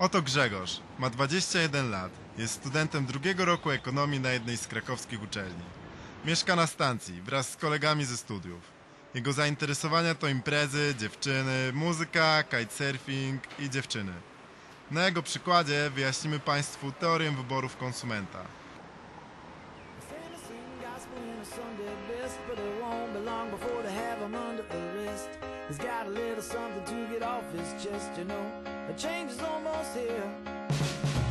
Oto Grzegorz. Ma 21 lat. Jest studentem drugiego roku ekonomii na jednej z krakowskich uczelni. Mieszka na stacji wraz z kolegami ze studiów. Jego zainteresowania to imprezy, dziewczyny, muzyka, kitesurfing i dziewczyny. Na jego przykładzie wyjaśnimy Państwu teorię wyborów konsumenta. He's got a little something to get off his chest, you know. Change is almost here.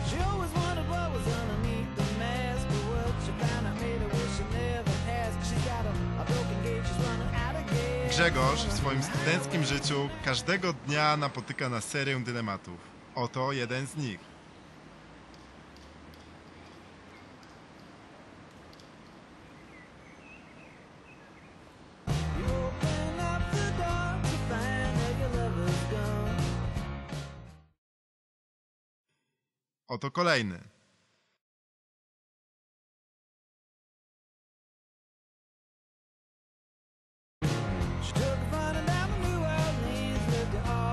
She always wondered what was underneath the mask, but what she found out made her wish she never asked. She's got a, a broken gauge, she's running out of gas. Grzegorz w swoim studenckim życiu każdego dnia napotyka na serię dylematów. Oto jeden z nich.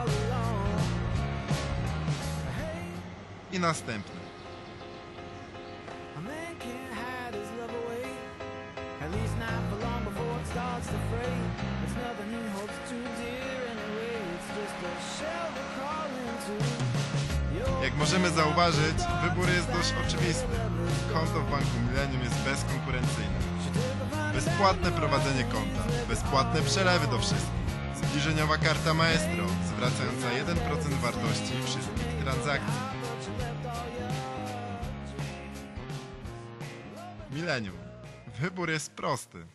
Alone. Hey. I następny. Starts to fray. It's nothing he hopes too dear Jak możemy zauważyć, wybór jest dość oczywisty. Konto w Banku Millennium jest bezkonkurencyjne. Bezpłatne prowadzenie konta, bezpłatne przelewy do wszystkich, zbliżeniowa karta Maestro, zwracająca 1% wartości wszystkich transakcji. Millennium. Wybór jest prosty.